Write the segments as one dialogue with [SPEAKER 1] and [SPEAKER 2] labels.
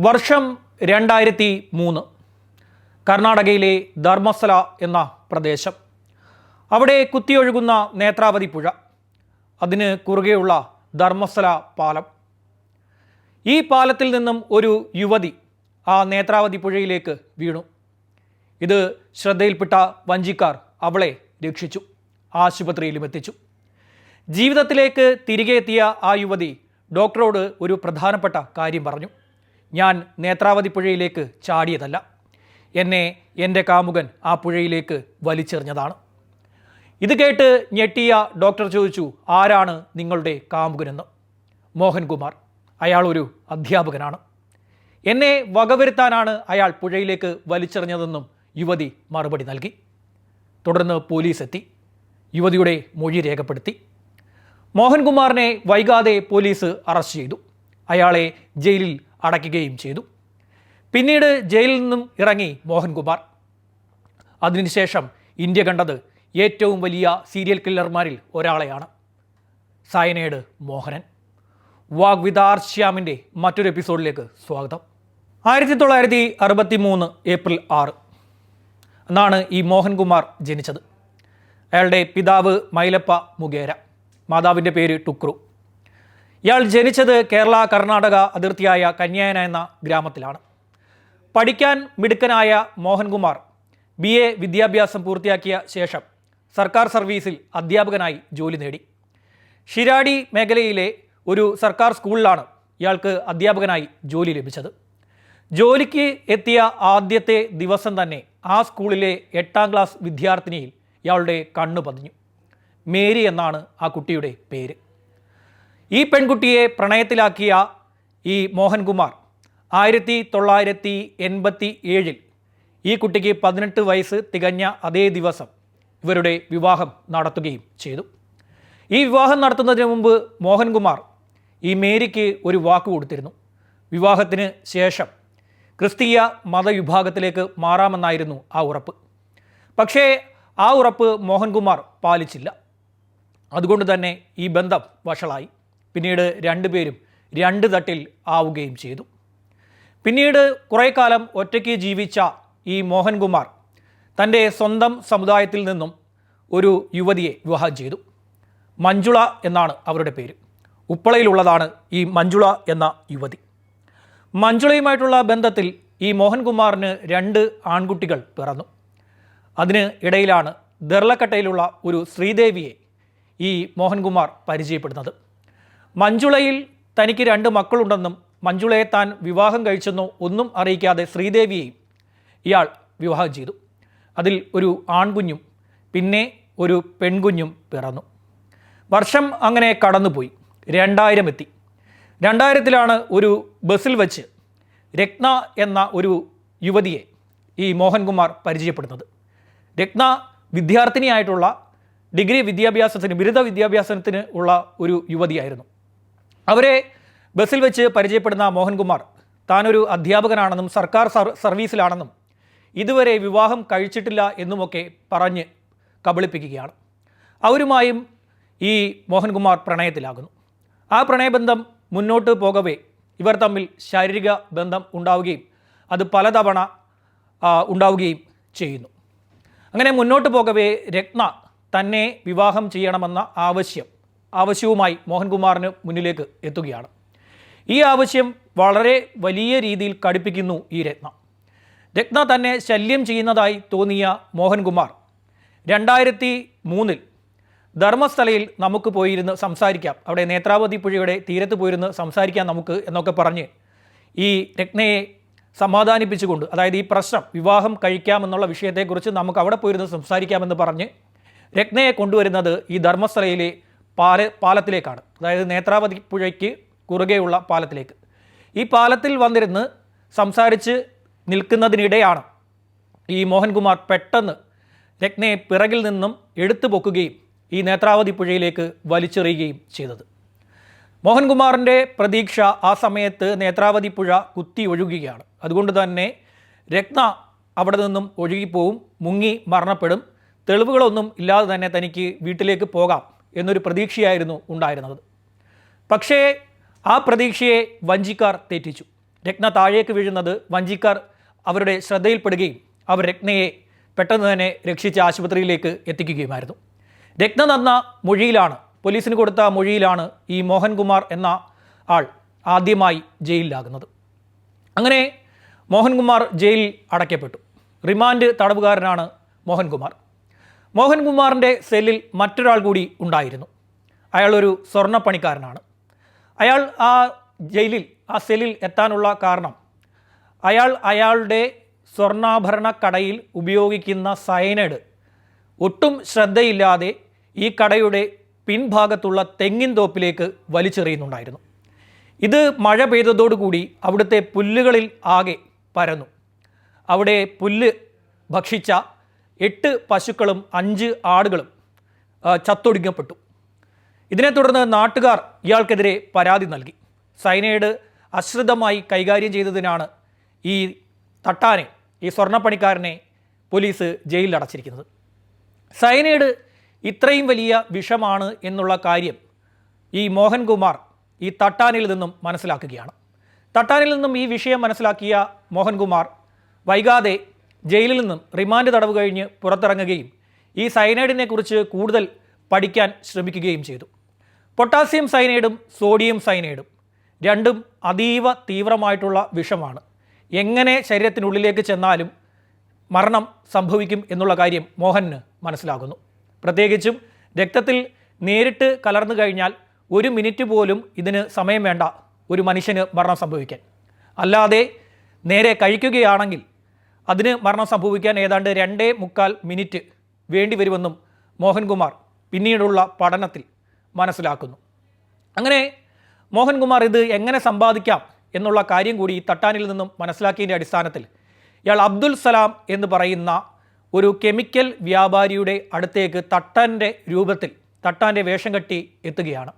[SPEAKER 1] വർഷം രണ്ടായിരത്തി മൂന്ന്. കർണാടകയിലെ ധർമ്മസ്ഥല എന്ന പ്രദേശം. അവിടെ കുത്തിയൊഴുകുന്ന നേത്രാവതി പുഴ. അതിന് കുറുകെയുള്ള ധർമ്മസ്ഥല പാലം. ഈ പാലത്തിൽ നിന്നും ഒരു യുവതി ആ നേത്രാവതി പുഴയിലേക്ക് വീണു. ഇത് ശ്രദ്ധയിൽപ്പെട്ട വഞ്ചിക്കാർ അവളെ രക്ഷിച്ചു ആശുപത്രിയിലും എത്തിച്ചു. ജീവിതത്തിലേക്ക് തിരികെ എത്തിയ ആ യുവതി ഡോക്ടറോട് ഒരു പ്രധാനപ്പെട്ട കാര്യം പറഞ്ഞു. ഞാൻ നേത്രാവതി പുഴയിലേക്ക് ചാടിയതല്ല. എന്നെ എന്റെ കാമുകൻ ആ പുഴയിലേക്ക് വലിച്ചെറിഞ്ഞതാണ്. ഇത് കേട്ട് ഞെട്ടിയ ഡോക്ടർ ചോദിച്ചു ആരാണ് നിങ്ങളുടെ കാമുകനെന്ന്? മോഹൻകുമാർ അയാൾ ഒരു അധ്യാപകനാണ്. എന്നെ വകവരുത്താനാണ് അയാൾ പുഴയിലേക്ക് വലിച്ചെറിഞ്ഞതെന്നും യുവതി മറുപടി നൽകി. തുടർന്ന് പോലീസ് എത്തി യുവതിയുടെ മൊഴി രേഖപ്പെടുത്തി. മോഹൻകുമാറിനെ വൈകാതെ പോലീസ് അറസ്റ്റ് ചെയ്തു. അയാളെ ജയിലിൽ അടയ്ക്കുകയും ചെയ്തു. പിന്നീട് ജയിലിൽ നിന്നും ഇറങ്ങി മോഹൻകുമാർ അതിനുശേഷം ഇന്ത്യ കണ്ടത് ഏറ്റവും വലിയ സീരിയൽ കില്ലർമാരിൽ ഒരാളെയാണ്. സയനേഡ് മോഹനൻ. വാഗ്വിതാർ ശ്യാമിന്റെ മറ്റൊരു എപ്പിസോഡിലേക്ക് സ്വാഗതം. ആയിരത്തി തൊള്ളായിരത്തി അറുപത്തി മൂന്ന് ഏപ്രിൽ ആറ് എന്നാണ് ഈ മോഹൻകുമാർ ജനിച്ചത്. അയാളുടെ പിതാവ് മൈലപ്പ മുഖേര. മാതാവിന്റെ പേര് ടുക്രു. ഇയാൾ ജനിച്ചത് കേരള കർണാടക അതിർത്തിയായ കന്യായന എന്ന ഗ്രാമത്തിലാണ്. പഠിക്കാൻ മിടുക്കനായ മോഹൻകുമാർ ബി എ വിദ്യാഭ്യാസം പൂർത്തിയാക്കിയ ശേഷം സർക്കാർ സർവീസിൽ അധ്യാപകനായി ജോലി നേടി. ഷിരാടി മേഖലയിലെ ഒരു സർക്കാർ സ്കൂളിലാണ് ഇയാൾക്ക് അധ്യാപകനായി ജോലി ലഭിച്ചത്. ജോലിക്ക് എത്തിയ ആദ്യത്തെ ദിവസം തന്നെ ആ സ്കൂളിലെ എട്ടാം ക്ലാസ് വിദ്യാർത്ഥിനിയിൽ ഇയാളുടെ കണ്ണു പതിഞ്ഞു. മേരി എന്നാണ് ആ കുട്ടിയുടെ പേര്. ഈ പെൺകുട്ടിയെ പ്രണയത്തിലാക്കിയ ഈ മോഹൻകുമാർ ആയിരത്തി തൊള്ളായിരത്തി എൺപത്തി ഏഴിൽ ഈ കുട്ടിക്ക് പതിനെട്ട് വയസ്സ് തികഞ്ഞ അതേ ദിവസം ഇവരുടെ വിവാഹം നടത്തുകയും ചെയ്തു. ഈ വിവാഹം നടത്തുന്നതിന് മുമ്പ് മോഹൻകുമാർ ഈ മേരിക്ക് ഒരു വാക്ക് കൊടുത്തിരുന്നു. വിവാഹത്തിന് ശേഷം ക്രിസ്തീയ മതവിഭാഗത്തിലേക്ക് മാറാമെന്നായിരുന്നു ആ ഉറപ്പ്. പക്ഷേ ആ ഉറപ്പ് മോഹൻകുമാർ പാലിച്ചില്ല. അതുകൊണ്ട് തന്നെ ഈ ബന്ധം വഷളായി. പിന്നീട് രണ്ടുപേരും രണ്ട് തട്ടിൽ ആവുകയും ചെയ്തു. പിന്നീട് കുറേ കാലം ഒറ്റയ്ക്ക് ജീവിച്ച ഈ മോഹൻകുമാർ തന്റെ സ്വന്തം സമുദായത്തിൽ നിന്നും ഒരു യുവതിയെ വിവാഹം ചെയ്തു. മഞ്ജുള എന്നാണ് അവരുടെ പേര്. ഉപ്പളയിലുള്ളതാണ് ഈ മഞ്ജുള എന്ന യുവതി. മഞ്ജുളയുമായിട്ടുള്ള ബന്ധത്തിൽ ഈ മോഹൻകുമാറിന് രണ്ട് ആൺകുട്ടികൾ പിറന്നു. അതിന് ഇടയിലാണ് ദർലക്കട്ടയിലുള്ള ഒരു ശ്രീദേവിയെ ഈ മോഹൻകുമാർ പരിചയപ്പെടുന്നത്. മഞ്ജുളയിൽ തനിക്ക് രണ്ട് മക്കളുണ്ടെന്നും മഞ്ജുളയെ താൻ വിവാഹം കഴിച്ചെന്നോ ഒന്നും അറിയിക്കാതെ ശ്രീദേവിയെയും ഇയാൾ വിവാഹം ചെയ്തു. അതിൽ ഒരു ആൺകുഞ്ഞും പിന്നെ ഒരു പെൺകുഞ്ഞും പിറന്നു. വർഷം അങ്ങനെ കടന്നുപോയി. രണ്ടായിരം എത്തി. രണ്ടായിരത്തിലാണ് ഒരു ബസ്സിൽ വെച്ച് രത്ന എന്ന ഒരു യുവതിയെ ഈ മോഹൻകുമാർ പരിചയപ്പെടുന്നത്. രത്ന വിദ്യാർത്ഥിനിയായിട്ടുള്ള ഡിഗ്രി വിദ്യാഭ്യാസത്തിന് ബിരുദ വിദ്യാഭ്യാസത്തിന് ഉള്ള ഒരു യുവതിയായിരുന്നു. അവരെ ബസ്സിൽ വെച്ച് പരിചയപ്പെടുന്ന മോഹൻകുമാർ താനൊരു അധ്യാപകനാണെന്നും സർക്കാർ സർവീസിലാണെന്നും ഇതുവരെ വിവാഹം കഴിച്ചിട്ടില്ല എന്നുമൊക്കെ പറഞ്ഞ് കബളിപ്പിക്കുകയാണ്. അവരുമായും ഈ മോഹൻകുമാർ പ്രണയത്തിലാകുന്നു. ആ പ്രണയബന്ധം മുന്നോട്ട് പോകവേ ഇവർ തമ്മിൽ ശാരീരിക ബന്ധം ഉണ്ടാവുകയും അത് പലതവണ ഉണ്ടാവുകയും ചെയ്യുന്നു. അങ്ങനെ മുന്നോട്ട് പോകവേ രത്ന തന്നെ വിവാഹം ചെയ്യണമെന്ന ആവശ്യം ആവശ്യവുമായി മോഹൻകുമാറിന് മുന്നിലേക്ക് എത്തുകയാണ്. ഈ ആവശ്യം വളരെ വലിയ രീതിയിൽ കടുപ്പിക്കുന്നു ഈ രത്ന. രത്ന തന്നെ ശല്യം ചെയ്യുന്നതായി തോന്നിയ മോഹൻകുമാർ രണ്ടായിരത്തി മൂന്നിൽ ധർമ്മസ്ഥലയിൽ നമുക്ക് പോയിരുന്ന് സംസാരിക്കാം. അവിടെ നേത്രാവതി പുഴയുടെ തീരത്ത് പോയിരുന്ന് സംസാരിക്കാം നമുക്ക് എന്നൊക്കെ പറഞ്ഞ് ഈ രത്നയെ സമാധാനിപ്പിച്ചുകൊണ്ട് അതായത് ഈ പ്രശ്നം വിവാഹം കഴിക്കാമെന്നുള്ള വിഷയത്തെക്കുറിച്ച് നമുക്ക് അവിടെ പോയിരുന്ന് സംസാരിക്കാമെന്ന് പറഞ്ഞ് രത്നയെ കൊണ്ടുവരുന്നത് ഈ ധർമ്മസ്ഥലയിലെ പാല പാലത്തിലേക്കാണ്. അതായത് നേത്രാവതി പുഴയ്ക്ക് കുറുകെയുള്ള പാലത്തിലേക്ക്. ഈ പാലത്തിൽ വന്നിരുന്ന് സംസാരിച്ച് നിൽക്കുന്നതിനിടെയാണ് ഈ മോഹൻകുമാർ പെട്ടെന്ന് രത്നയെ പിറകിൽ നിന്നും എടുത്തു പൊക്കുകയും ഈ നേത്രാവതി പുഴയിലേക്ക് വലിച്ചെറിയുകയും ചെയ്തത്. മോഹൻകുമാറിന്റെ പ്രതീക്ഷ ആ സമയത്ത് നേത്രാവതി പുഴ കുത്തി ഒഴുകുകയാണ്. അതുകൊണ്ട് തന്നെ രത്ന അവിടെ നിന്നും ഒഴുകിപ്പോവും മുങ്ങി മരണപ്പെടും. തെളിവുകളൊന്നും ഇല്ലാതെ തന്നെ തനിക്ക് വീട്ടിലേക്ക് പോകാം. എന്നൊരു പ്രതീക്ഷയായിരുന്നു ഉണ്ടായിരുന്നത്. പക്ഷേ ആ പ്രതീക്ഷയെ വഞ്ചിക്കാർ തെറ്റിച്ചു. രത്ന താഴേക്ക് വീഴുന്നത് വഞ്ചിക്കാർ അവരുടെ ശ്രദ്ധയിൽപ്പെടുകയും അവർ രത്നയെ പെട്ടെന്ന് തന്നെ രക്ഷിച്ച് ആശുപത്രിയിലേക്ക് എത്തിക്കുകയുമായിരുന്നു. രത്ന തന്ന മൊഴിയിലാണ് പോലീസിന് കൊടുത്ത മൊഴിയിലാണ് ഈ മോഹൻകുമാർ എന്ന ആൾ ആദ്യമായി ജയിലിലാകുന്നത്. അങ്ങനെ മോഹൻകുമാർ ജയിലിൽ അടയ്ക്കപ്പെട്ടു. റിമാൻഡ് തടവുകാരനാണ് മോഹൻകുമാർ. മോഹൻകുമാറിന്റെ സെല്ലിൽ മറ്റൊരാൾ കൂടി ഉണ്ടായിരുന്നു. അയാൾ ഒരു സ്വർണപ്പണിക്കാരനാണ്. അയാൾ ആ ജയിലിൽ ആ സെല്ലിൽ എത്താനുള്ള കാരണം അയാൾ അയാളുടെ സ്വർണാഭരണ കടയിൽ ഉപയോഗിക്കുന്ന സയനൈഡ്. ഒട്ടും ശ്രദ്ധയില്ലാതെ ഈ കടയുടെ പിൻഭാഗത്തുള്ള തെങ്ങിൻ തോപ്പിലേക്ക് വലിച്ചെറിയുന്നുണ്ടായിരുന്നു. ഇത് മഴ പെയ്തതോടുകൂടി അവിടുത്തെ പുല്ലുകളിൽ ആകെ പരന്നു. അവിടെ പുല്ല് ഭക്ഷിച്ച എട്ട് പശുക്കളും അഞ്ച് ആടുകളും ചത്തൊടുക്കപ്പെട്ടു. ഇതിനെ തുടർന്ന് നാട്ടുകാർ ഇയാൾക്കെതിരെ പരാതി നൽകി. സൈനൈഡ് അശ്രദ്ധമായി കൈകാര്യം ചെയ്തതിനാണ് ഈ തട്ടാനെ ഈ സ്വർണപ്പണിക്കാരനെ പോലീസ് ജയിലിൽ അടച്ചിരിക്കുന്നത് സൈനൈഡ് ഇത്രയും വലിയ വിഷമാണ് എന്നുള്ള കാര്യം ഈ മോഹൻകുമാർ ഈ തട്ടാനിൽ നിന്നും മനസ്സിലാക്കുകയാണ്. തട്ടാനിൽ നിന്നും ഈ വിഷയം മനസ്സിലാക്കിയ മോഹൻകുമാർ വൈകാതെ ജയിലിൽ നിന്നും റിമാൻഡ് തടവ് കഴിഞ്ഞ് പുറത്തിറങ്ങുകയും ഈ സൈനൈഡിനെ കുറിച്ച് കൂടുതൽ പഠിക്കാൻ ശ്രമിക്കുകയും ചെയ്തു. പൊട്ടാസ്യം സൈനൈഡും സോഡിയം സൈനൈഡും രണ്ടും അതീവ തീവ്രമായിട്ടുള്ള വിഷമാണ്. എങ്ങനെ ശരീരത്തിനുള്ളിലേക്ക് ചെന്നാലും മരണം സംഭവിക്കും എന്നുള്ള കാര്യം മോഹന് മനസ്സിലാകുന്നു. പ്രത്യേകിച്ചും രക്തത്തിൽ നേരിട്ട് കലർന്നു കഴിഞ്ഞാൽ ഒരു മിനിറ്റ് പോലും ഇതിന് സമയം വേണ്ട ഒരു മനുഷ്യന് മരണം സംഭവിക്കാൻ. അല്ലാതെ നേരെ കഴിക്കുകയാണെങ്കിൽ അതിന് മരണം സംഭവിക്കാൻ ഏതാണ്ട് രണ്ടേ മുക്കാൽ മിനിറ്റ് വേണ്ടിവരുമെന്നും മോഹൻകുമാർ പിന്നീടുള്ള പഠനത്തിൽ മനസ്സിലാക്കുന്നു. അങ്ങനെ മോഹൻകുമാർ ഇത് എങ്ങനെ സമ്പാദിക്കാം എന്നുള്ള കാര്യം കൂടി ഈ തട്ടാനിൽ നിന്നും മനസ്സിലാക്കിയതിന്റെ അടിസ്ഥാനത്തിൽ ഇയാൾ അബ്ദുൽ സലാം എന്ന് പറയുന്ന ഒരു കെമിക്കൽ വ്യാപാരിയുടെ അടുത്തേക്ക് തട്ടാന്റെ രൂപത്തിൽ തട്ടാന്റെ വേഷം കെട്ടി എത്തുകയാണ്.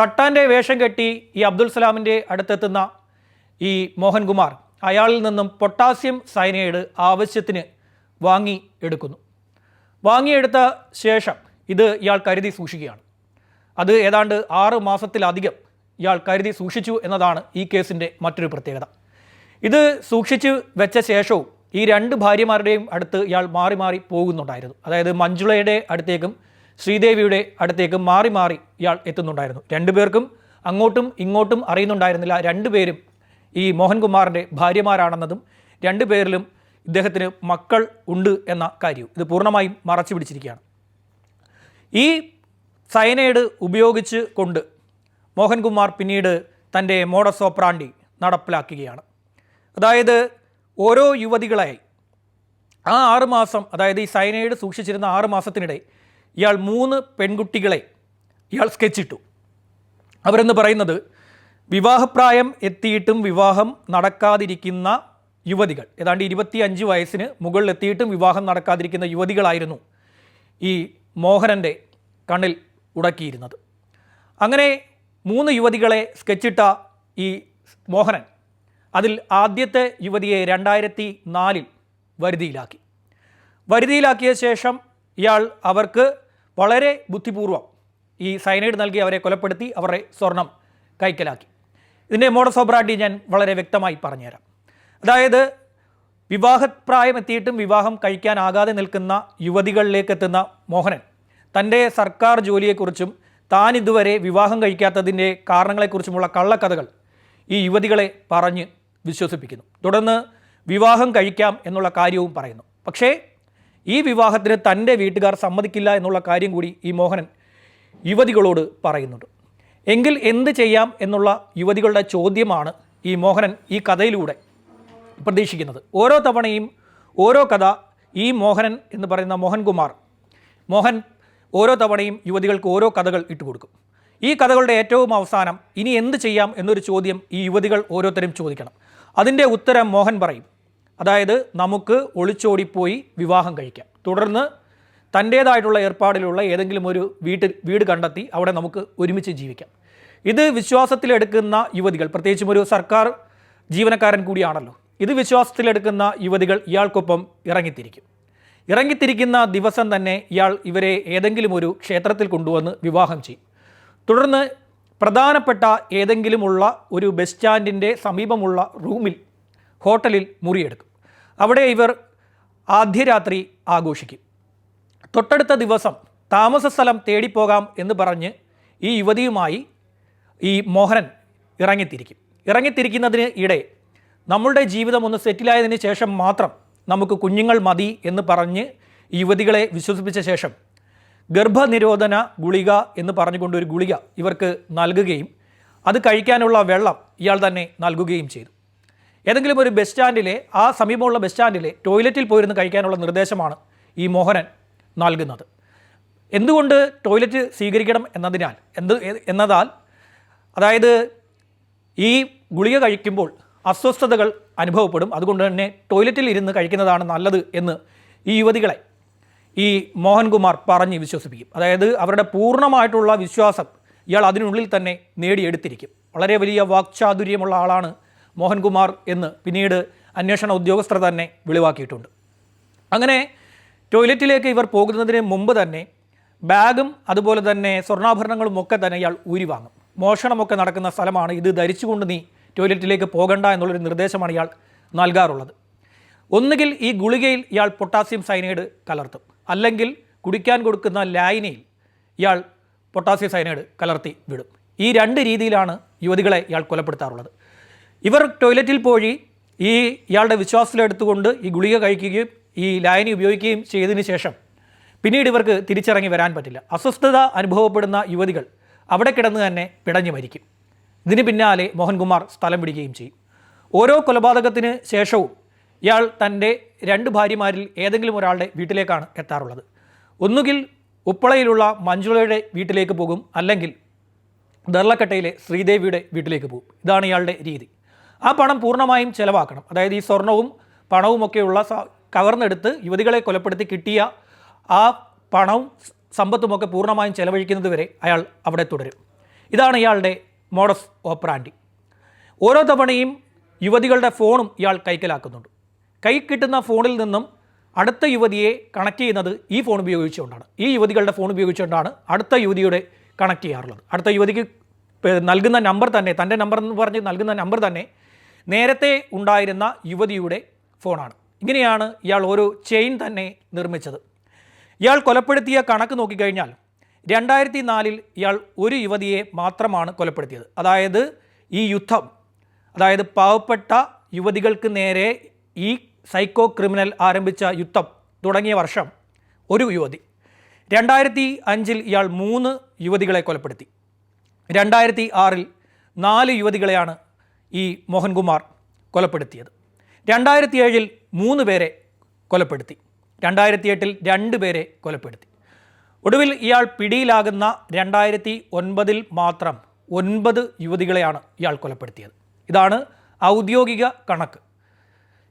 [SPEAKER 1] തട്ടാന്റെ വേഷം കെട്ടി ഈ അബ്ദുൽ സലാമിന്റെ അടുത്തെത്തുന്ന ഈ മോഹൻകുമാർ അയാളിൽ നിന്നും പൊട്ടാസ്യം സയനൈഡ് ആവശ്യത്തിന് വാങ്ങി എടുക്കുന്നു. വാങ്ങിയെടുത്ത ശേഷം ഇത് ഇയാൾ കരുതി സൂക്ഷിക്കുകയാണ്. അത് ഏതാണ്ട് ആറ് മാസത്തിലധികം ഇയാൾ കരുതി സൂക്ഷിച്ചു എന്നതാണ് ഈ കേസിന്റെ മറ്റൊരു പ്രത്യേകത. ഇത് സൂക്ഷിച്ചു വെച്ച ശേഷവും ഈ രണ്ട് ഭാര്യമാരുടെയും അടുത്ത് ഇയാൾ മാറി മാറി പോകുന്നുണ്ടായിരുന്നു. അതായത് മഞ്ജുളയുടെ അടുത്തേക്കും ശ്രീദേവിയുടെ അടുത്തേക്കും മാറി മാറി ഇയാൾ എത്തുന്നുണ്ടായിരുന്നു. രണ്ടുപേർക്കും അങ്ങോട്ടും ഇങ്ങോട്ടും അറിയുന്നുണ്ടായിരുന്നില്ല. രണ്ടുപേരും ഈ മോഹൻകുമാറിന്റെ ഭാര്യമാരാണെന്നതും രണ്ടു പേരിലും ഇദ്ദേഹത്തിന് മക്കൾ ഉണ്ട് എന്ന കാര്യവും ഇത് പൂർണമായും മറച്ചു പിടിച്ചിരിക്കുകയാണ്. ഈ സയനൈഡ് ഉപയോഗിച്ച് കൊണ്ട് മോഹൻകുമാർ പിന്നീട് തന്റെ മോഡസ് ഓപ്രാണ്ടി നടപ്പിലാക്കുകയാണ്. അതായത് ഓരോ യുവതികളായി ആ ആറുമാസം അതായത് ഈ സയനൈഡ് സൂക്ഷിച്ചിരുന്ന ആറ് മാസത്തിനിടെ ഇയാൾ മൂന്ന് പെൺകുട്ടികളെ ഇയാൾ സ്കെച്ചിട്ടു അവരെന്ന് പറയുന്നത് വിവാഹപ്രായം എത്തിയിട്ടും വിവാഹം നടക്കാതിരിക്കുന്ന യുവതികൾ. ഏതാണ്ട് ഇരുപത്തി അഞ്ച് വയസ്സിന് മുകളിൽ എത്തിയിട്ടും വിവാഹം നടക്കാതിരിക്കുന്ന യുവതികളായിരുന്നു ഈ മോഹനന്റെ കണ്ണിൽ ഉടക്കിയിരുന്നത്. അങ്ങനെ മൂന്ന് യുവതികളെ സ്കെച്ചിട്ട ഈ മോഹനൻ അതിൽ ആദ്യത്തെ യുവതിയെ രണ്ടായിരത്തി നാലിൽ വരുതിയിലാക്കി. വരുതിയിലാക്കിയ ശേഷം ഇയാൾ അവർക്ക് വളരെ ബുദ്ധിപൂർവം ഈ സൈനൈഡ് നൽകി അവരെ കൊലപ്പെടുത്തി അവരുടെ സ്വർണം കൈക്കലാക്കി. ഇതിന്റെ മോഡസ് ഓബ്രാഡി ഞാൻ വളരെ വ്യക്തമായി പറഞ്ഞുതരാം. അതായത് വിവാഹപ്രായം എത്തിയിട്ടും വിവാഹം കഴിക്കാനാകാതെ നിൽക്കുന്ന യുവതികളിലേക്ക് എത്തുന്ന മോഹനൻ തന്റെ സർക്കാർ ജോലിയെക്കുറിച്ചും താൻ ഇതുവരെ വിവാഹം കഴിക്കാത്തതിന്റെ കാരണങ്ങളെക്കുറിച്ചുമുള്ള കള്ളക്കഥകൾ ഈ യുവതികളെ പറഞ്ഞ് വിശ്വസിപ്പിക്കുന്നു. തുടർന്ന് വിവാഹം കഴിക്കാം എന്നുള്ള കാര്യവും പറയുന്നു. പക്ഷേ ഈ വിവാഹത്തിന് തന്റെ വീട്ടുകാർ സമ്മതിക്കില്ല എന്നുള്ള കാര്യം കൂടി ഈ മോഹനൻ യുവതികളോട് പറയുന്നുണ്ട്. എങ്കിൽ എന്ത് ചെയ്യാം എന്നുള്ള യുവതികളുടെ ചോദ്യമാണ് ഈ മോഹനൻ ഈ കഥയിലൂടെ പ്രതീക്ഷിക്കുന്നത്. ഓരോ തവണയും ഓരോ കഥ ഈ മോഹനൻ എന്ന് പറയുന്ന മോഹൻകുമാർ മോഹൻ ഓരോ തവണയും യുവതികൾക്ക് ഓരോ കഥകൾ ഇട്ടുകൊടുക്കും ഈ കഥകളുടെ ഏറ്റവും അവസാനം ഇനി എന്ത് ചെയ്യാം എന്നൊരു ചോദ്യം ഈ യുവതികൾ ഓരോരുത്തരും ചോദിക്കണം. അതിന്റെ ഉത്തരം മോഹൻ പറയും. അതായത് നമുക്ക് ഒളിച്ചോടിപ്പോയി വിവാഹം കഴിക്കാം. തുടർന്ന് തന്റേതായിട്ടുള്ള ഏർപ്പാടിലുള്ള ഏതെങ്കിലും ഒരു വീട്ടിൽ വീട് കണ്ടെത്തി അവിടെ നമുക്ക് ഒരുമിച്ച് ജീവിക്കാം. ഇത് വിശ്വാസത്തിലെടുക്കുന്ന യുവതികൾ പ്രത്യേകിച്ചും ഒരു സർക്കാർ ജീവനക്കാരൻ കൂടിയാണല്ലോ. ഇത് വിശ്വാസത്തിലെടുക്കുന്ന യുവതികൾ ഇയാൾക്കൊപ്പം ഇറങ്ങിത്തിരിക്കും. ഇറങ്ങിത്തിരിക്കുന്ന ദിവസം തന്നെ ഇയാൾ ഇവരെ ഏതെങ്കിലും ഒരു ക്ഷേത്രത്തിൽ കൊണ്ടുവന്ന് വിവാഹം ചെയ്യും. തുടർന്ന് പ്രധാനപ്പെട്ട ഏതെങ്കിലുമുള്ള ഒരു ബസ് സ്റ്റാൻഡിന്റെ സമീപമുള്ള റൂമിൽ ഹോട്ടലിൽ മുറിയെടുക്കും. അവിടെ ഇവർ ആദ്യരാത്രി ആഘോഷിക്കും. തൊട്ടടുത്ത ദിവസം താമസ സ്ഥലം തേടിപ്പോകാം എന്ന് പറഞ്ഞ് ഈ യുവതിയുമായി ഈ മോഹനൻ ഇറങ്ങിത്തിരിക്കും. ഇറങ്ങിത്തിരിക്കുന്നതിന് ഇടെ നമ്മളുടെ ജീവിതം ഒന്ന് സെറ്റിലായതിന് ശേഷം മാത്രം നമുക്ക് കുഞ്ഞുങ്ങൾ മതി എന്ന് പറഞ്ഞ് യുവതികളെ വിശ്വസിപ്പിച്ച ശേഷം ഗർഭനിരോധന ഗുളിക എന്ന് പറഞ്ഞുകൊണ്ട് ഒരു ഗുളിക ഇവർക്ക് നൽകുകയും അത് കഴിക്കാനുള്ള വെള്ളം ഇയാൾ തന്നെ നൽകുകയും ചെയ്തു. ഏതെങ്കിലും ഒരു ബസ് സ്റ്റാൻഡിലെ ആ സമീപമുള്ള ബസ് സ്റ്റാൻഡിലെ ടോയ്ലറ്റിൽ പോയിരുന്ന് കഴിക്കാനുള്ള നിർദ്ദേശമാണ് ഈ മോഹനൻ നൽകുന്നത്. എന്തുകൊണ്ട് ടോയ്ലറ്റ് സ്വീകരിക്കണം എന്നതിനാൽ എന്ത് എന്നതാൽ അതായത് ഈ ഗുളിക കഴിക്കുമ്പോൾ അസ്വസ്ഥതകൾ അനുഭവപ്പെടും. അതുകൊണ്ട് തന്നെ ടോയ്ലറ്റിൽ ഇരുന്ന് കഴിക്കുന്നതാണ് നല്ലത് എന്ന് ഈ യുവതികളെ ഈ മോഹൻകുമാർ പറഞ്ഞ് വിശ്വസിപ്പിക്കും. അതായത് അവരുടെ പൂർണമായിട്ടുള്ള വിശ്വാസം ഇയാൾ അതിനുള്ളിൽ തന്നെ നേടിയെടുത്തിരിക്കും. വളരെ വലിയ വാക്ചാതുര്യമുള്ള ആളാണ് മോഹൻകുമാർ എന്ന് പിന്നീട് അന്വേഷണ ഉദ്യോഗസ്ഥർ തന്നെ വെളിവാക്കിയിട്ടുണ്ട്. അങ്ങനെ ടോയ്ലറ്റിലേക്ക് ഇവർ പോകുന്നതിന് മുമ്പ് തന്നെ ബാഗും അതുപോലെ തന്നെ സ്വർണാഭരണങ്ങളും ഒക്കെ തന്നെ ഇയാൾ ഊരി വാങ്ങും മോഷണമൊക്കെ നടക്കുന്ന സ്ഥലമാണ് ഇത്. ധരിച്ചുകൊണ്ട് നീ ടോയ്ലറ്റിലേക്ക് പോകണ്ട എന്നുള്ളൊരു നിർദ്ദേശമാണ് ഇയാൾ നൽകാറുള്ളത്. ഒന്നുകിൽ ഈ ഗുളികയിൽ ഇയാൾ പൊട്ടാസ്യം സൈനൈഡ് കലർത്തും. അല്ലെങ്കിൽ കുടിക്കാൻ കൊടുക്കുന്ന ലായനിയിൽ ഇയാൾ പൊട്ടാസ്യം സൈനൈഡ് കലർത്തി വിടും. ഈ രണ്ട് രീതിയിലാണ് യുവതികളെ ഇയാൾ കൊലപ്പെടുത്താറുള്ളത്. ഇവർ ടോയ്ലറ്റിൽ പോയി ഈ ഇയാളുടെ വിശ്വാസത്തിലെടുത്തുകൊണ്ട് ഈ ഗുളിക കഴിക്കുകയും ഈ ലായനി ഉപയോഗിക്കുകയും ചെയ്തതിന് ശേഷം പിന്നീട് ഇവർക്ക് തിരിച്ചിറങ്ങി വരാൻ പറ്റില്ല. അസ്വസ്ഥത അനുഭവപ്പെടുന്ന യുവതികൾ അവിടെ കിടന്ന് തന്നെ പിടഞ്ഞു മരിക്കും. ഇതിന് പിന്നാലെ മോഹൻകുമാർ സ്ഥലം പിടിക്കുകയും ചെയ്യും. ഓരോ കൊലപാതകത്തിന് ശേഷവും ഇയാൾ തന്റെ രണ്ട് ഭാര്യമാരിൽ ഏതെങ്കിലും ഒരാളുടെ വീട്ടിലേക്കാണ് എത്താറുള്ളത്. ഒന്നുകിൽ ഉപ്പളയിലുള്ള മഞ്ജുളയുടെ വീട്ടിലേക്ക് പോകും അല്ലെങ്കിൽ ദർളക്കട്ടയിലെ ശ്രീദേവിയുടെ വീട്ടിലേക്ക് പോകും. ഇതാണ് ഇയാളുടെ രീതി. ആ പണം പൂർണമായും ചെലവാക്കണം. അതായത് ഈ സ്വർണവും പണവുമൊക്കെയുള്ള കവർന്നെടുത്ത് യുവതികളെ കൊലപ്പെടുത്തി കിട്ടിയ ആ പണവും സമ്പത്തുമൊക്കെ പൂർണമായും ചെലവഴിക്കുന്നത് വരെ അയാൾ അവിടെ തുടരും. ഇതാണ് ഇയാളുടെ മോഡസ് ഓപ്പറാൻഡി ഓരോ തവണയും യുവതികളുടെ ഫോണും ഇയാൾ കൈക്കലാക്കുന്നുണ്ട്. കൈ കിട്ടുന്ന ഫോണിൽ നിന്നും അടുത്ത യുവതിയെ കണക്ട് ചെയ്യുന്നത് ഈ ഫോൺ ഉപയോഗിച്ചുകൊണ്ടാണ്. ഈ യുവതികളുടെ ഫോൺ ഉപയോഗിച്ചുകൊണ്ടാണ് അടുത്ത യുവതിയുടെ കണക്ട് ചെയ്യാറുള്ളത്. അടുത്ത യുവതിക്ക് നൽകുന്ന നമ്പർ തന്നെ തന്റെ നമ്പർ എന്ന് പറഞ്ഞ് നൽകുന്ന നമ്പർ തന്നെ നേരത്തെ ഉണ്ടായിരുന്ന യുവതിയുടെ ഫോണാണ്. ഇങ്ങനെയാണ് ഇയാൾ ഒരു ചെയിൻ തന്നെ നിർമ്മിച്ചത്. ഇയാൾ കൊലപ്പെടുത്തിയ കണക്ക് നോക്കിക്കഴിഞ്ഞാൽ രണ്ടായിരത്തി നാലിൽ ഇയാൾ ഒരു യുവതിയെ മാത്രമാണ് കൊലപ്പെടുത്തിയത്. അതായത് ഈ യുദ്ധം അതായത് പാവപ്പെട്ട യുവതികൾക്ക് നേരെ ഈ സൈക്കോ ക്രിമിനൽ ആരംഭിച്ച യുദ്ധം തുടങ്ങിയ വർഷം ഒരു യുവതി. രണ്ടായിരത്തി അഞ്ചിൽ ഇയാൾ മൂന്ന് യുവതികളെ കൊലപ്പെടുത്തി. രണ്ടായിരത്തി ആറിൽ നാല് യുവതികളെയാണ് ഈ മോഹൻകുമാർ കൊലപ്പെടുത്തിയത്. രണ്ടായിരത്തി ഏഴിൽ മൂന്ന് പേരെ കൊലപ്പെടുത്തി. രണ്ടായിരത്തി എട്ടിൽ രണ്ട് പേരെ കൊലപ്പെടുത്തി. ഒടുവിൽ ഇയാൾ പിടിയിലാകുന്ന രണ്ടായിരത്തി ഒൻപതിൽ മാത്രം ഒൻപത് യുവതികളെയാണ് ഇയാൾ കൊലപ്പെടുത്തിയത്. ഇതാണ് ഔദ്യോഗിക കണക്ക്.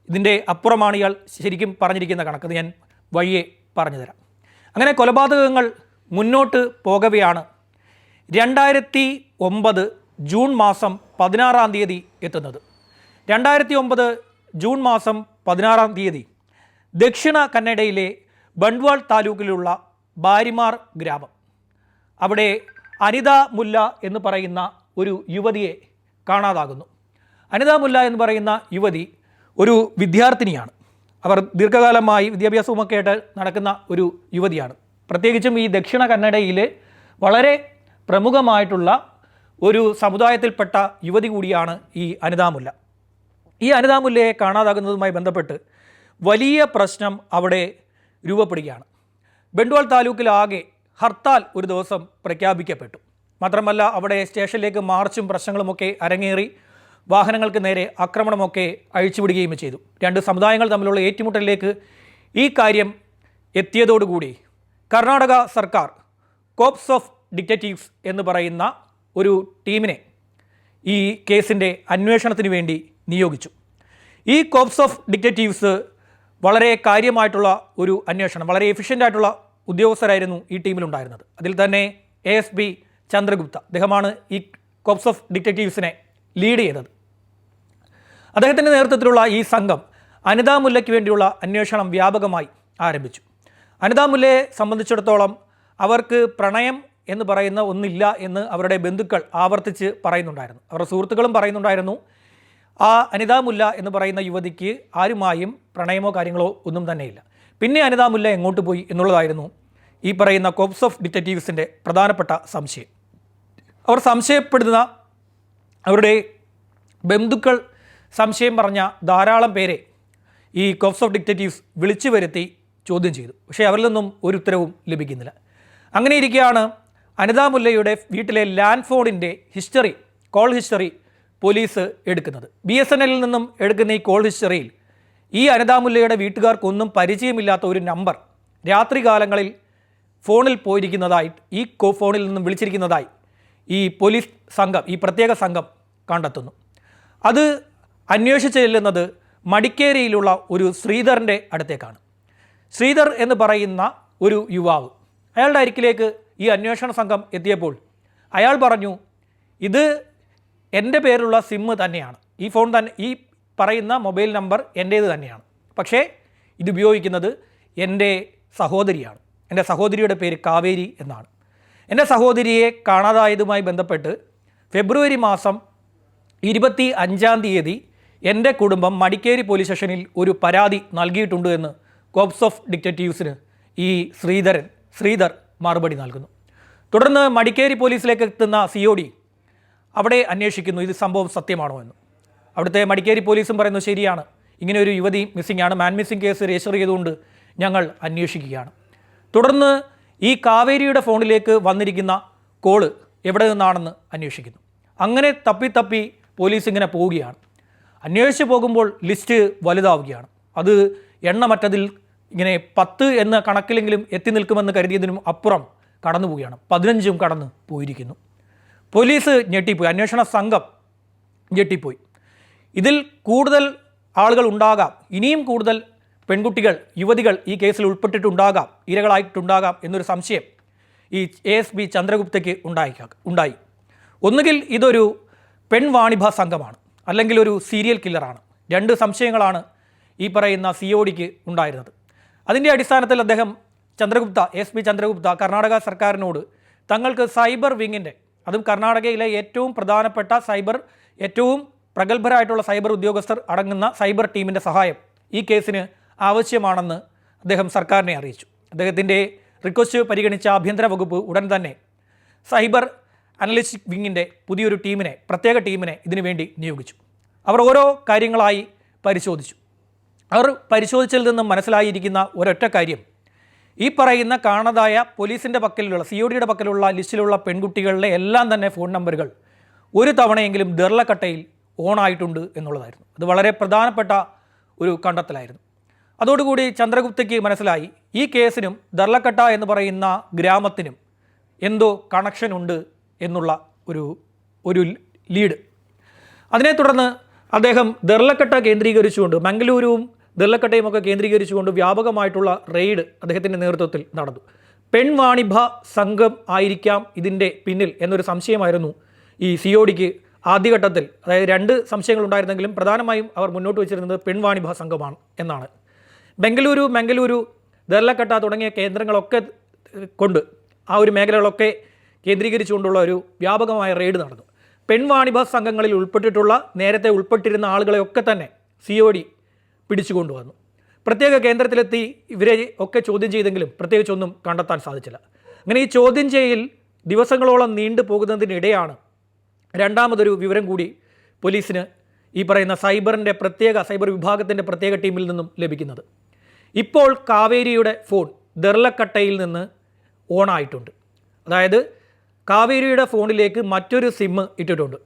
[SPEAKER 1] ഇതിന്റെ അപ്പുറമാണ് ഇയാൾ ശരിക്കും പറഞ്ഞിരിക്കുന്ന കണക്ക്. ഞാൻ വഴിയെ പറഞ്ഞുതരാം അങ്ങനെ കൊലപാതകങ്ങൾ മുന്നോട്ട് പോകവെയാണ് രണ്ടായിരത്തി ഒമ്പത് ജൂൺ മാസം പതിനാറാം തീയതി എത്തുന്നത്. രണ്ടായിരത്തി ഒമ്പത് ജൂൺ മാസം പതിനാറാം തീയതി ദക്ഷിണ കന്നഡയിലെ ബൺവാൾ താലൂക്കിലുള്ള ബാരിമാർ ഗ്രാമം. അവിടെ അനിത മുല്ല എന്ന് പറയുന്ന ഒരു യുവതിയെ കാണാതാകുന്നു. അനിത മുല്ല എന്ന് പറയുന്ന യുവതി ഒരു വിദ്യാർത്ഥിനിയാണ്. അവർ ദീർഘകാലമായി വിദ്യാഭ്യാസവുമൊക്കെ ആയിട്ട് നടക്കുന്ന ഒരു യുവതിയാണ്. പ്രത്യേകിച്ചും ഈ ദക്ഷിണ കന്നഡയിലെ വളരെ പ്രമുഖമായിട്ടുള്ള ഒരു സമുദായത്തിൽപ്പെട്ട യുവതി കൂടിയാണ് ഈ അനിതാ മുല്ല. ഈ അനിതാ മുല്ലയെ കാണാതാകുന്നതുമായി ബന്ധപ്പെട്ട് വലിയ പ്രശ്നം അവിടെ രൂപപ്പെടുകയാണ്. ബണ്ട്വാൾ താലൂക്കിലാകെ ഹർത്താൽ ഒരു ദിവസം പ്രഖ്യാപിക്കപ്പെട്ടു. മാത്രമല്ല അവിടെ സ്റ്റേഷനിലേക്ക് മാർച്ചും പ്രശ്നങ്ങളുമൊക്കെ അരങ്ങേറി വാഹനങ്ങൾക്ക് നേരെ ആക്രമണമൊക്കെ അഴിച്ചുവിടുകയും ചെയ്തു. രണ്ട് സമുദായങ്ങൾ തമ്മിലുള്ള ഏറ്റുമുട്ടലിലേക്ക് ഈ കാര്യം എത്തിയതോടുകൂടി കർണാടക സർക്കാർ കോപ്സ് ഓഫ് ഡിറ്റക്റ്റീവ്സ് എന്ന് പറയുന്ന ഒരു ടീമിനെ ഈ കേസിന്റെ അന്വേഷണത്തിന് വേണ്ടി നിയോഗിച്ചു. ഈ കോപ്സ് ഓഫ് ഡിറ്റക്റ്റീവ്സ് വളരെ കാര്യമായിട്ടുള്ള ഒരു അന്വേഷണം വളരെ എഫിഷ്യന്റ് ആയിട്ടുള്ള ഉദ്യോഗസ്ഥരായിരുന്നു ഈ ടീമിലുണ്ടായിരുന്നത്. അതിൽ തന്നെ എ എസ് പി ചന്ദ്രഗുപ്ത അദ്ദേഹമാണ് ഈ കോപ്സ് ഓഫ് ഡിറ്റക്റ്റീവ്സിനെ ലീഡ് ചെയ്തത്. അദ്ദേഹത്തിന്റെ നേതൃത്വത്തിലുള്ള ഈ സംഘം അനിതാ മുല്ലയ്ക്ക് വേണ്ടിയുള്ള അന്വേഷണം വ്യാപകമായി ആരംഭിച്ചു. അനിതാ മുല്ലയെ സംബന്ധിച്ചിടത്തോളം അവർക്ക് പ്രണയം എന്ന് പറയുന്ന ഒന്നില്ല എന്ന് അവരുടെ ബന്ധുക്കൾ ആവർത്തിച്ച് പറയുന്നുണ്ടായിരുന്നു. അവരുടെ സുഹൃത്തുക്കളും പറയുന്നുണ്ടായിരുന്നു ആ അനിതാമുല്ല എന്ന് പറയുന്ന യുവതിക്ക് ആരുമായും പ്രണയമോ കാര്യങ്ങളോ ഒന്നും തന്നെയില്ല. പിന്നെ അനിതാമുല്ല എങ്ങോട്ട് പോയി എന്നുള്ളതായിരുന്നു ഈ പറയുന്ന കോപ്സ് ഓഫ് ഡിറ്റക്റ്റീവ്സിന്റെ പ്രധാനപ്പെട്ട സംശയം. അവർ സംശയപ്പെടുന്ന അവരുടെ ബന്ധുക്കൾ സംശയം പറഞ്ഞ ധാരാളം പേരെ ഈ കോപ്സ് ഓഫ് ഡിറ്റക്റ്റീവ്സ് വിളിച്ചു വരുത്തി ചോദ്യം ചെയ്തു. പക്ഷേ അവരിൽ നിന്നും ഒരു ഉത്തരവും ലഭിക്കുന്നില്ല. അങ്ങനെ ഇരിക്കുകയാണ് അനിതാ മുല്ലയുടെ വീട്ടിലെ ലാൻഡ് ഫോണിന്റെ ഹിസ്റ്ററി കോൾ ഹിസ്റ്ററി പോലീസ് എടുക്കുന്നത്. ബി എസ് എൻ എല്ലിൽ നിന്നും എടുക്കുന്ന ഈ കോൾ ഹിസ്റ്ററിയിൽ ഈ അനിതാമുല്ലയുടെ വീട്ടുകാർക്കൊന്നും പരിചയമില്ലാത്ത ഒരു നമ്പർ രാത്രികാലങ്ങളിൽ ഫോണിൽ പോയിരിക്കുന്നതായി ഈ കോ ഫോണിൽ നിന്നും വിളിച്ചിരിക്കുന്നതായി ഈ പോലീസ് സംഘം ഈ പ്രത്യേക സംഘം കണ്ടെത്തുന്നു. അത് അന്വേഷിച്ച് ചെല്ലുന്നത് മടിക്കേരിയിലുള്ള ഒരു ശ്രീധറിന്റെ അടുത്തേക്കാണ്. ശ്രീധർ എന്ന് പറയുന്ന ഒരു യുവാവ് അയാളുടെ അരിക്കിലേക്ക് ഈ അന്വേഷണ സംഘം എത്തിയപ്പോൾ അയാൾ പറഞ്ഞു ഇത് എന്റെ പേരിലുള്ള സിമ്മ് തന്നെയാണ്. ഈ ഫോൺ തന്നെ ഈ പറയുന്ന മൊബൈൽ നമ്പർ എന്റേത് തന്നെയാണ്. പക്ഷേ ഇതുപയോഗിക്കുന്നത് എന്റെ സഹോദരിയാണ്. എന്റെ സഹോദരിയുടെ പേര് കാവേരി എന്നാണ്. എന്റെ സഹോദരിയെ കാണാതായതുമായി ബന്ധപ്പെട്ട് ഫെബ്രുവരി മാസം ഇരുപത്തി അഞ്ചാം തീയതി എന്റെ കുടുംബം മടിക്കേരി പോലീസ് സ്റ്റേഷനിൽ ഒരു പരാതി നൽകിയിട്ടുണ്ട് എന്ന് കോപ്സ് ഓഫ് ഡിക്റ്റേറ്റീവ്സിന് ഈ ശ്രീധരൻ ശ്രീധർ മറുപടി നൽകുന്നു. തുടർന്ന് മടിക്കേരി പോലീസിലേക്ക് എത്തുന്ന സി അവിടെ അന്വേഷിക്കുന്നു ഇത് സംഭവം സത്യമാണോ എന്ന്. അവിടുത്തെ മടിക്കേരി പോലീസും പറയുന്നു ശരിയാണ്. ഇങ്ങനെ ഒരു യുവതി മിസ്സിംഗ് ആണ്. മാൻ മിസ്സിംഗ് കേസ് രജിസ്റ്റർ ചെയ്തുകൊണ്ട് ഞങ്ങൾ അന്വേഷിക്കുകയാണ്. തുടർന്ന് ഈ കാവേരിയുടെ ഫോണിലേക്ക് വന്നിരിക്കുന്ന കോൾ എവിടെ നിന്നാണെന്ന് അന്വേഷിക്കുന്നു. അങ്ങനെ തപ്പി തപ്പി പോലീസ് ഇങ്ങനെ പോവുകയാണ്. അന്വേഷിച്ച് പോകുമ്പോൾ ലിസ്റ്റ് വലുതാവുകയാണ്. അത് എണ്ണമറ്റതിൽ ഇങ്ങനെ പത്ത് എന്ന കണക്കിലെങ്കിലും എത്തി നിൽക്കുമെന്ന് കരുതിയതിനും അപ്പുറം കടന്നു പോവുകയാണ് പതിനഞ്ചും കടന്ന് പോയിരിക്കുന്നു. പോലീസ് ഞെട്ടിപ്പോയി. അന്വേഷണ സംഘം ഞെട്ടിപ്പോയി. ഇതിൽ കൂടുതൽ ആളുകൾ ഉണ്ടാകാം. ഇനിയും കൂടുതൽ പെൺകുട്ടികൾ യുവതികൾ ഈ കേസിൽ ഉൾപ്പെട്ടിട്ടുണ്ടാകാം ഇരകളായിട്ടുണ്ടാകാം എന്നൊരു സംശയം ഈ എ എസ് ബി ചന്ദ്രഗുപ്തയ്ക്ക് ഉണ്ടായിക്കാ ഉണ്ടായി. ഒന്നുകിൽ ഇതൊരു പെൺവാണിഭ സംഘമാണ് അല്ലെങ്കിൽ ഒരു സീരിയൽ കില്ലറാണ്. രണ്ട് സംശയങ്ങളാണ് ഈ പറയുന്ന സി ഒ ഡിക്ക് ഉണ്ടായിരുന്നത്. അതിന്റെ അടിസ്ഥാനത്തിൽ അദ്ദേഹം ചന്ദ്രഗുപ്ത എസ് പി ചന്ദ്രഗുപ്ത കർണാടക സർക്കാരിനോട് തങ്ങൾക്ക് സൈബർ വിങ്ങിന്റെ അതും കർണാടകയിലെ ഏറ്റവും പ്രധാനപ്പെട്ട സൈബർ ഏറ്റവും പ്രഗത്ഭരായിട്ടുള്ള സൈബർ ഉദ്യോഗസ്ഥർ അടങ്ങുന്ന സൈബർ ടീമിന്റെ സഹായം ഈ കേസിന് ആവശ്യമാണെന്ന് അദ്ദേഹം സർക്കാരിനെ അറിയിച്ചു. അദ്ദേഹത്തിന്റെ റിക്വസ്റ്റ് പരിഗണിച്ച ആഭ്യന്തര വകുപ്പ് ഉടൻ തന്നെ സൈബർ അനലിസ്റ്റിക് വിങ്ങിന്റെ പുതിയൊരു ടീമിനെ പ്രത്യേക ടീമിനെ ഇതിനുവേണ്ടി നിയോഗിച്ചു. അവർ ഓരോ കാര്യങ്ങളായി പരിശോധിച്ചു. അവർ പരിശോധിച്ചതിൽ നിന്നും മനസ്സിലായിരിക്കുന്ന ഒരൊറ്റ കാര്യം ഈ പറയുന്ന കാണാതായ പോലീസിന്റെ പക്കലുള്ള സി ഒ ഡിയുടെ പക്കലുള്ള ലിസ്റ്റിലുള്ള പെൺകുട്ടികളുടെ എല്ലാം തന്നെ ഫോൺ നമ്പറുകൾ ഒരു തവണയെങ്കിലും ദർലക്കട്ടയിൽ ഓണായിട്ടുണ്ട് എന്നുള്ളതായിരുന്നു. അത് വളരെ പ്രധാനപ്പെട്ട ഒരു കണ്ടെത്തലായിരുന്നു. അതോടുകൂടി ചന്ദ്രഗുപ്തയ്ക്ക് മനസ്സിലായി ഈ കേസിനും ദർലക്കട്ട എന്ന് പറയുന്ന ഗ്രാമത്തിനും എന്തോ കണക്ഷൻ ഉണ്ട് എന്നുള്ള ഒരു ഒരു ലീഡ് അതിനെ തുടർന്ന് അദ്ദേഹം ദർലക്കട്ട കേന്ദ്രീകരിച്ചുകൊണ്ട് മംഗലൂരുവും ദർലക്കട്ടയും ഒക്കെ കേന്ദ്രീകരിച്ചുകൊണ്ട് വ്യാപകമായിട്ടുള്ള റെയ്ഡ് അദ്ദേഹത്തിന്റെ നേതൃത്വത്തിൽ നടന്നു. പെൺവാണിഭ സംഘം ആയിരിക്കാം ഇതിന്റെ പിന്നിൽ എന്നൊരു സംശയമായിരുന്നു ഈ സി ഒ ഡിക്ക് ആദ്യഘട്ടത്തിൽ. അതായത് രണ്ട് സംശയങ്ങൾ ഉണ്ടായിരുന്നെങ്കിലും പ്രധാനമായും അവർ മുന്നോട്ട് വെച്ചിരുന്നത് പെൺവാണിഭ സംഘമാണ് എന്നാണ്. ബംഗളൂരു മംഗലൂരു ദർലക്കട്ട തുടങ്ങിയ കേന്ദ്രങ്ങളൊക്കെ കൊണ്ട് ആ ഒരു മേഖലകളൊക്കെ കേന്ദ്രീകരിച്ചുകൊണ്ടുള്ള ഒരു വ്യാപകമായ റെയ്ഡ് നടന്നു. പെൺവാണിഭ സംഘങ്ങളിൽ ഉൾപ്പെട്ടിട്ടുള്ള നേരത്തെ ഉൾപ്പെട്ടിരുന്ന ആളുകളെയൊക്കെ തന്നെ സി ഒ ഡി പിടിച്ചുകൊണ്ടുവന്നു. പ്രത്യേക കേന്ദ്രത്തിലെത്തി ഇവരെ ഒക്കെ ചോദ്യം ചെയ്തെങ്കിലും പ്രത്യേകിച്ചൊന്നും കണ്ടെത്താൻ സാധിച്ചില്ല. അങ്ങനെ ഈ ചോദ്യം ചെയ്യൽ ദിവസങ്ങളോളം നീണ്ടു പോകുന്നതിനിടെയാണ് രണ്ടാമതൊരു വിവരം കൂടി പോലീസിന് ഈ പറയുന്ന സൈബറിന്റെ പ്രത്യേക സൈബർ വിഭാഗത്തിന്റെ പ്രത്യേക ടീമിൽ നിന്നും ലഭിക്കുന്നത്. ഇപ്പോൾ കാവേരിയുടെ ഫോൺ ദർലക്കട്ടയിൽ നിന്ന് ഓണായിട്ടുണ്ട്. അതായത് കാവേരിയുടെ ഫോണിലേക്ക് മറ്റൊരു സിമ്മ് ഇട്ടിട്ടുണ്ട്.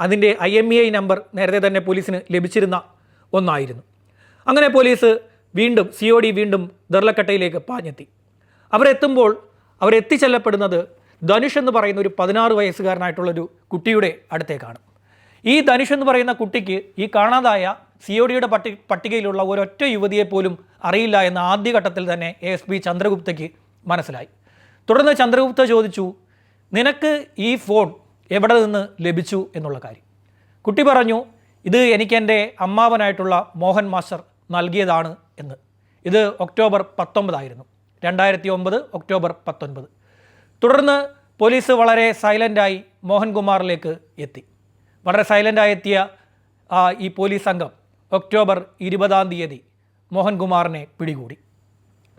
[SPEAKER 1] അതിന്റെ I M E I number നേരത്തെ തന്നെ പോലീസിന് ലഭിച്ചിരുന്ന ഒന്നായിരുന്നു. അങ്ങനെ പോലീസ് വീണ്ടും സി ഒ ഡി വീണ്ടും ദർലക്കട്ടയിലേക്ക് പാഞ്ഞെത്തി. അവരെത്തുമ്പോൾ അവരെത്തിച്ചെല്ലപ്പെടുന്നത് ധനുഷ് എന്ന് പറയുന്ന ഒരു പതിനാറ് വയസ്സുകാരനായിട്ടുള്ളൊരു കുട്ടിയുടെ അടുത്തേക്കാണ്. ഈ ധനുഷ് എന്ന് പറയുന്ന കുട്ടിക്ക് ഈ കാണാതായ സി ഒ ഡിയുടെ പട്ടി പട്ടികയിലുള്ള ഒരൊറ്റ യുവതിയെ പോലും അറിയില്ല എന്ന ആദ്യഘട്ടത്തിൽ തന്നെ എ എസ് പി ചന്ദ്രഗുപ്തയ്ക്ക് മനസ്സിലായി. തുടർന്ന് ചന്ദ്രഗുപ്ത ചോദിച്ചു നിനക്ക് ഈ ഫോൺ എവിടെ നിന്ന് ലഭിച്ചു? എന്നുള്ള കാര്യം. കുട്ടി പറഞ്ഞു ഇത് എനിക്ക് എന്റെ അമ്മാവനായിട്ടുള്ള മോഹൻ മാസ്റ്റർ നൽകിയതാണ് എന്ന്. ഇത് ഒക്ടോബർ പത്തൊമ്പതായിരുന്നു. രണ്ടായിരത്തി ഒമ്പത് ഒക്ടോബർ പത്തൊൻപത്. തുടർന്ന് പോലീസ് വളരെ സൈലന്റായി മോഹൻകുമാറിലേക്ക് എത്തി. വളരെ സൈലന്റായി എത്തിയ ഈ പോലീസ് സംഘം ഒക്ടോബർ ഇരുപതാം തീയതി മോഹൻകുമാറിനെ പിടികൂടി.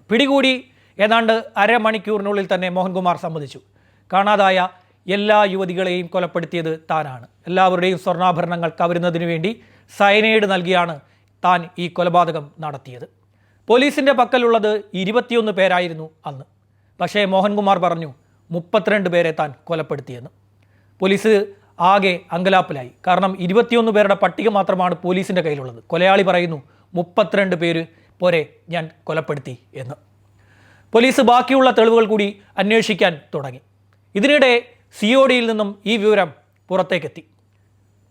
[SPEAKER 1] പിടികൂടി ഏതാണ്ട് അരമണിക്കൂറിനുള്ളിൽ തന്നെ മോഹൻകുമാർ സമ്മതിച്ചു. കാണാതായ എല്ലാ യുവതികളെയും കൊലപ്പെടുത്തിയത് താനാണ്. എല്ലാവരുടെയും സ്വർണാഭരണങ്ങൾ കവരുന്നതിനു വേണ്ടി സയനൈഡ് നൽകിയാണ് താൻ ഈ കൊലപാതകം നടത്തിയത്. പോലീസിന്റെ പക്കലുള്ളത് ഇരുപത്തിയൊന്ന് പേരായിരുന്നു അന്ന്. പക്ഷേ മോഹൻകുമാർ പറഞ്ഞു മുപ്പത്തിരണ്ട് പേരെ താൻ കൊലപ്പെടുത്തിയെന്ന്. പോലീസ് ആകെ അങ്കലാപ്പിലായി. കാരണം ഇരുപത്തിയൊന്ന് പേരുടെ പട്ടിക മാത്രമാണ് പോലീസിന്റെ കയ്യിലുള്ളത്. കൊലയാളി പറയുന്നു മുപ്പത്തിരണ്ട് പേര് പോരെ ഞാൻ കൊലപ്പെടുത്തി എന്ന്. പോലീസ് ബാക്കിയുള്ള തെളിവുകൾ കൂടി അന്വേഷിക്കാൻ തുടങ്ങി. ഇതിനിടെ സി ഒ ഡിയിൽ നിന്നും ഈ വിവരം പുറത്തേക്കെത്തി.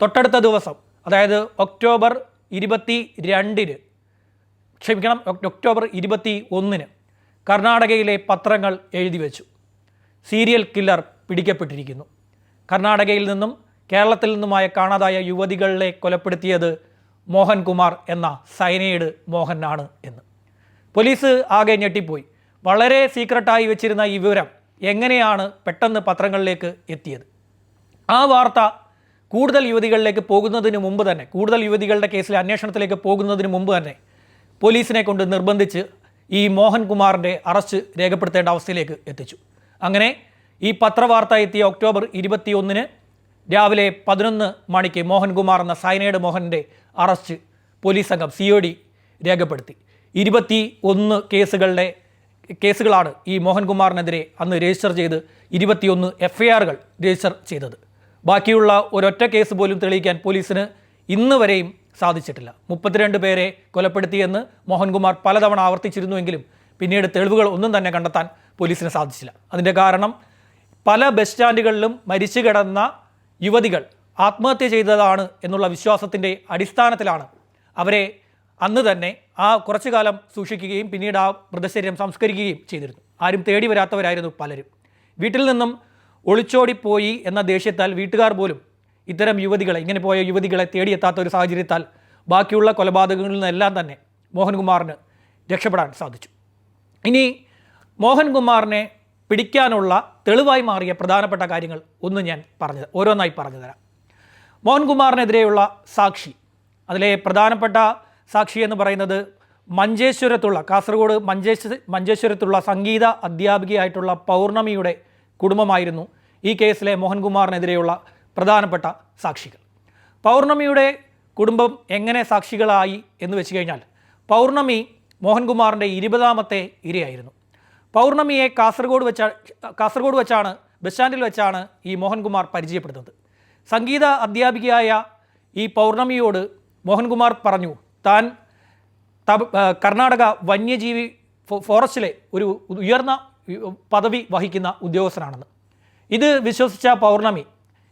[SPEAKER 1] തൊട്ടടുത്ത ദിവസം അതായത് ഒക്ടോബർ ഇരുപത്തി രണ്ടിന് ക്ഷമിക്കണം ഒക്ടോബർ ഇരുപത്തി ഒന്നിന് കർണാടകയിലെ പത്രങ്ങൾ എഴുതി വെച്ചു. സീരിയൽ കില്ലർ പിടിക്കപ്പെട്ടിരിക്കുന്നു. കർണാടകയിൽ നിന്നും കേരളത്തിൽ നിന്നുമായ കാണാതായ യുവതികളെ കൊലപ്പെടുത്തിയത് മോഹൻകുമാർ എന്ന സൈനൈഡ് മോഹനാണ് എന്ന്. പോലീസ് ആകെ ഞെട്ടിപ്പോയി. വളരെ സീക്രട്ടായി വെച്ചിരുന്ന ഈ വിവരം എങ്ങനെയാണ് പെട്ടെന്ന് പത്രങ്ങളിലേക്ക് എത്തിയത്? ആ വാർത്ത കൂടുതൽ യുവതികളിലേക്ക് പോകുന്നതിന് മുമ്പ് തന്നെ കൂടുതൽ യുവതികളുടെ കേസിലെ അന്വേഷണത്തിലേക്ക് പോകുന്നതിന് മുമ്പ് തന്നെ പോലീസിനെ കൊണ്ട് നിർബന്ധിച്ച് ഈ മോഹൻകുമാറിന്റെ അറസ്റ്റ് രേഖപ്പെടുത്തേണ്ട അവസ്ഥയിലേക്ക് എത്തിച്ചു. അങ്ങനെ ഈ പത്രവാർത്ത എത്തിയ ഒക്ടോബർ ഇരുപത്തിയൊന്നിന് രാവിലെ പതിനൊന്ന് മണിക്ക് മോഹൻകുമാർ എന്ന സൈനൈഡ് മോഹന്റെ അറസ്റ്റ് പോലീസ് സംഘം സി ഒ ഡി രേഖപ്പെടുത്തി. ഇരുപത്തി ഒന്ന് കേസുകളുടെ കേസുകളാണ് ഈ മോഹൻകുമാറിനെതിരെ അന്ന് രജിസ്റ്റർ ചെയ്ത് ഇരുപത്തിയൊന്ന് എഫ് ഐ ആറുകൾ രജിസ്റ്റർ ചെയ്തത്. ബാക്കിയുള്ള ഒരൊറ്റ കേസ് പോലും തെളിയിക്കാൻ പോലീസിന് ഇന്ന് വരെയും സാധിച്ചിട്ടില്ല. മുപ്പത്തിരണ്ട് പേരെ കൊലപ്പെടുത്തിയെന്ന് മോഹൻകുമാർ പലതവണ ആവർത്തിച്ചിരുന്നുവെങ്കിലും പിന്നീട് തെളിവുകൾ ഒന്നും തന്നെ കണ്ടെത്താൻ പോലീസിന് സാധിച്ചില്ല. അതിന്റെ കാരണം പല ബസ് സ്റ്റാൻഡുകളിലും മരിച്ചു കിടന്ന യുവതികൾ ആത്മഹത്യ ചെയ്തതാണ് എന്നുള്ള വിശ്വാസത്തിന്റെ അടിസ്ഥാനത്തിലാണ് അവരെ അന്ന് തന്നെ ആ കുറച്ചു കാലം സൂക്ഷിക്കുകയും പിന്നീട് ആ മൃതശരീരം സംസ്കരിക്കുകയും ചെയ്തിരുന്നു. ആരും തേടി വരാത്തവരായിരുന്നു പലരും. വീട്ടിൽ നിന്നും ഒളിച്ചോടിപ്പോയി എന്ന ദേഷ്യത്താൽ വീട്ടുകാർ പോലും ഇത്തരം യുവതികളെ ഇങ്ങനെ പോയ യുവതികളെ തേടിയെത്താത്ത ഒരു സാഹചര്യത്താൽ ബാക്കിയുള്ള കൊലപാതകങ്ങളിൽ നിന്നെല്ലാം തന്നെ മോഹൻകുമാറിന് രക്ഷപ്പെടാൻ സാധിച്ചു. ഇനി മോഹൻകുമാറിനെ പിടിക്കാനുള്ള തെളിവായി മാറിയ പ്രധാനപ്പെട്ട കാര്യങ്ങൾ ഒന്ന് ഞാൻ പറഞ്ഞു ഓരോന്നായി പറഞ്ഞു തരാം. മോഹൻകുമാറിനെതിരെയുള്ള സാക്ഷി അതിലെ പ്രധാനപ്പെട്ട സാക്ഷി എന്ന് പറയുന്നത് മഞ്ചേശ്വരത്തുള്ള കാസർഗോഡ് മഞ്ചേശ്വര മഞ്ചേശ്വരത്തുള്ള സംഗീത അധ്യാപികയായിട്ടുള്ള പൗർണമിയുടെ കുടുംബമായിരുന്നു ഈ കേസിലെ മോഹൻകുമാറിനെതിരെയുള്ള പ്രധാനപ്പെട്ട സാക്ഷികൾ. പൗർണമിയുടെ കുടുംബം എങ്ങനെ സാക്ഷികളായി എന്ന് വെച്ച് കഴിഞ്ഞാൽ പൗർണമി മോഹൻകുമാറിന്റെ ഇരുപതാമത്തെ ഇരയായിരുന്നു. പൗർണമിയെ കാസർഗോഡ് വെച്ച കാസർഗോഡ് വെച്ചാണ് ബസ് സ്റ്റാൻഡിൽ വെച്ചാണ് ഈ മോഹൻകുമാർ പരിചയപ്പെടുന്നത്. സംഗീത അധ്യാപികയായ ഈ പൗർണമിയോട് മോഹൻകുമാർ പറഞ്ഞു താൻ കർണാടക വന്യജീവി ഫോറസ്റ്റിലെ ഒരു ഉയർന്ന പദവി വഹിക്കുന്ന ഉദ്യോഗസ്ഥനാണെന്ന്. ഇത് വിശ്വസിച്ച പൗർണമി